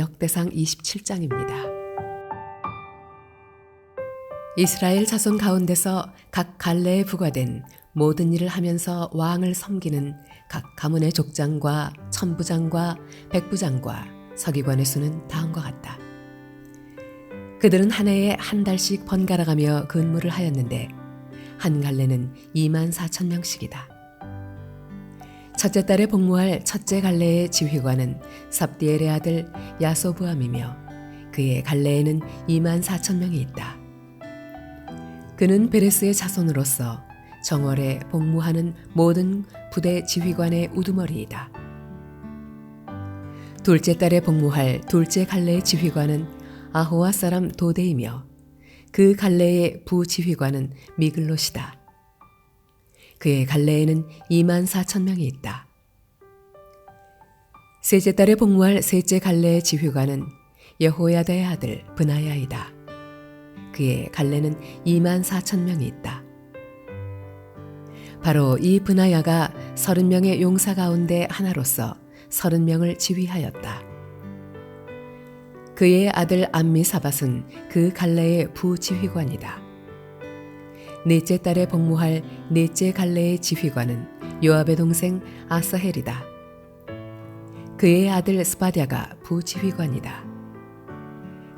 역대상 27장입니다. 이스라엘 자손 가운데서 각 갈래에 부과된 모든 일을 하면서 왕을 섬기는 각 가문의 족장과 천부장과 백부장과 서기관의 수는 다음과 같다. 그들은 한 해에 한 달씩 번갈아가며 근무를 하였는데 한 갈래는 2만 4천 명씩이다. 첫째 달에 복무할 첫째 갈래의 지휘관은 삽디엘의 아들 야소부암이며 그의 갈래에는 2만 4천 명이 있다. 그는 베레스의 자손으로서 정월에 복무하는 모든 부대 지휘관의 우두머리이다. 둘째 달에 복무할 둘째 갈래의 지휘관은 아호와 사람 도데이며 그 갈래의 부지휘관은 미글롯이다. 그의 갈래에는 2만 4천 명이 있다. 셋째 달에 복무할 셋째 갈래의 지휘관은 여호야다의 아들 브나야이다. 그의 갈래는 2만 4천 명이 있다. 바로 이 브나야가 30명의 용사 가운데 하나로서 30명을 지휘하였다. 그의 아들 암미사밧은 그 갈래의 부지휘관이다. 넷째 딸에 복무할 넷째 갈래의 지휘관은 요압의 동생 아사헬이다. 그의 아들 스바디아가 부지휘관이다.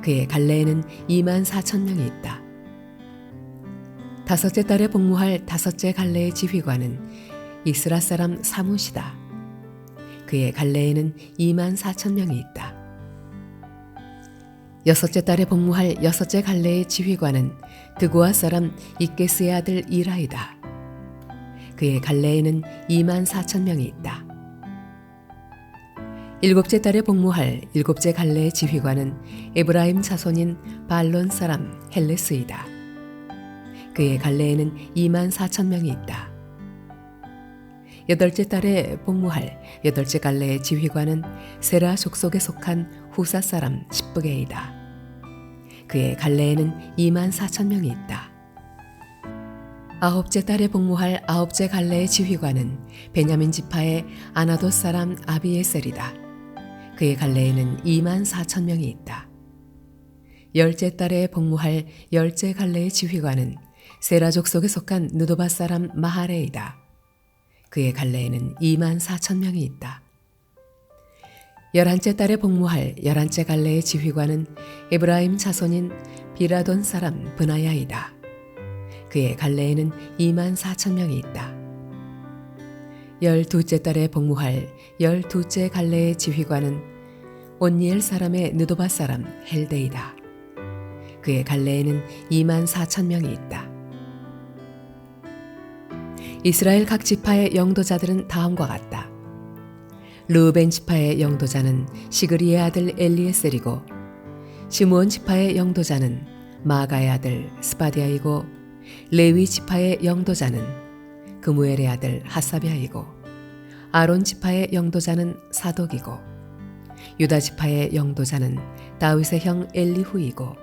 그의 갈래에는 2만 4천 명이 있다. 다섯째 딸에 복무할 다섯째 갈래의 지휘관은 이스라 사람 사무시다. 그의 갈래에는 2만 4천 명이 있다. 여섯째 달에 복무할 여섯째 갈래의 지휘관은 드고아 사람 이케스의 아들 이라이다. 그의 갈래에는 2만 4천 명이 있다. 일곱째 달에 복무할 일곱째 갈래의 지휘관은 에브라임 자손인 발론 사람 헬레스이다. 그의 갈래에는 2만 4천 명이 있다. 여덟째 달에 복무할 여덟째 갈래의 지휘관은 세라 족속에 속한 후사 사람 십부게이다. 그의 갈래에는 2만 4천 명이 있다. 아홉째 달에 복무할 아홉째 갈래의 지휘관은 베냐민 지파의 아나도 사람 아비에셀이다. 그의 갈래에는 2만 4천 명이 있다. 열째 달에 복무할 열째 갈래의 지휘관은 세라족 속에 속한 느도바 사람 마하레이다. 그의 갈래에는 2만 4천 명이 있다. 열한째 달에 복무할 열한째 갈래의 지휘관은 에브라임 자손인 비라돈 사람 브나야이다. 그의 갈래에는 2만 4천 명이 있다. 열두째 달에 복무할 열두째 갈래의 지휘관은 온니엘 사람의 느도바 사람 헬데이다. 그의 갈래에는 2만 4천 명이 있다. 이스라엘 각 지파의 영도자들은 다음과 같다. 르벤 지파의 영도자는 시그리의 아들 엘리에셀이고 시므온 지파의 영도자는 마가의 아들 스바디아이고 레위 지파의 영도자는 그무엘의 아들 하사비아이고 아론 지파의 영도자는 사독이고 유다 지파의 영도자는 다윗의 형 엘리후이고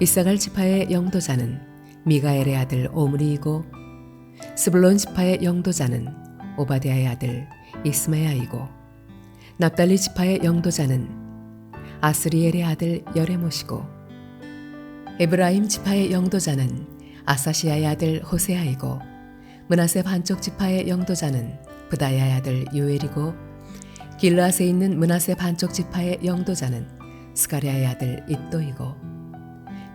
이사갈 지파의 영도자는 미가엘의 아들 오므리이고 스불론 지파의 영도자는 오바디아의 아들 이스마야이고 납달리 지파의 영도자는 아스리엘의 아들 여레모시고 에브라임 지파의 영도자는 아사시아의 아들 호세아이고 문하세 반쪽 지파의 영도자는 부다야의 아들 요엘이고 길라스에 있는 문하세 반쪽 지파의 영도자는 스가리아의 아들 id도이고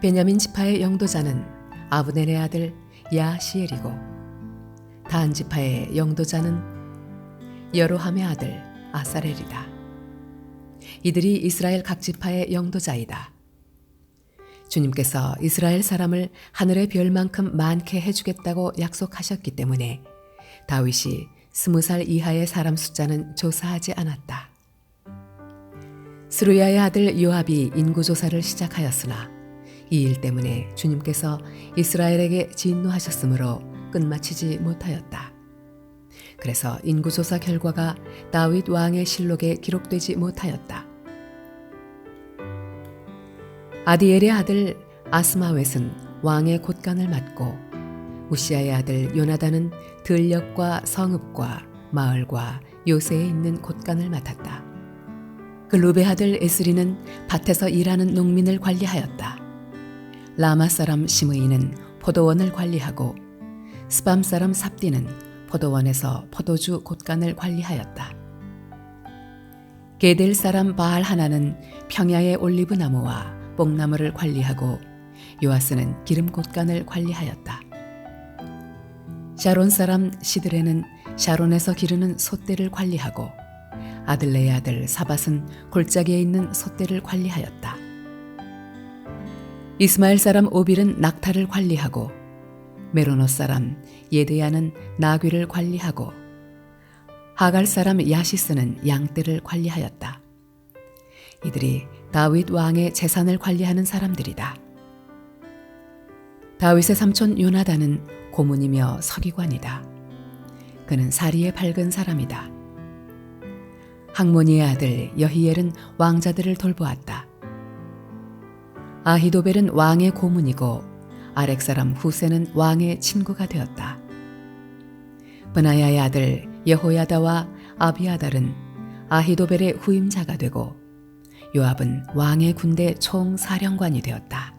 베냐민 지파의 영도자는 아브넬의 아들 야시엘이고 단 지파의 영도자는 여로함의 아들 아사렐이다. 이들이 이스라엘 각 지파의 영도자이다. 주님께서 이스라엘 사람을 하늘의 별만큼 많게 해주겠다고 약속하셨기 때문에 다윗이 스무 살 이하의 사람 숫자는 조사하지 않았다. 스루야의 아들 요압이 인구 조사를 시작하였으나 이 일 때문에 주님께서 이스라엘에게 진노하셨으므로 끝마치지 못하였다. 그래서 인구조사 결과가 다윗 왕의 실록에 기록되지 못하였다. 아디엘의 아들 아스마웻은 왕의 곳간을 맡고 우시아의 아들 요나단은 들녘과 성읍과 마을과 요새에 있는 곳간을 맡았다. 그 루베 아들 에스리는 밭에서 일하는 농민을 관리하였다. 라마 사람 시므이는 포도원을 관리하고 스밤 사람 삽디는 포도원에서 포도주 곳간을 관리하였다. 게델 사람 바알 하나는 평야의 올리브 나무와 뽕나무를 관리하고 요아스는 기름 곳간을 관리하였다. 샤론 사람 시드레는 샤론에서 기르는 소떼를 관리하고 아들레의 아들 사밧은 골짜기에 있는 소떼를 관리하였다. 이스마엘 사람 오빌은 낙타를 관리하고 메로노 사람 예드야는 나귀를 관리하고 하갈 사람 야시스는 양떼를 관리하였다. 이들이 다윗 왕의 재산을 관리하는 사람들이다. 다윗의 삼촌 요나단은 고문이며 서기관이다. 그는 사리에 밝은 사람이다. 항모니의 아들 여히엘은 왕자들을 돌보았다. 아히도벨은 왕의 고문이고 아렉 사람 후세는 왕의 친구가 되었다. 브나야의 아들 여호야다와 아비아달은 아히도벨의 후임자가 되고 요압은 왕의 군대 총사령관이 되었다.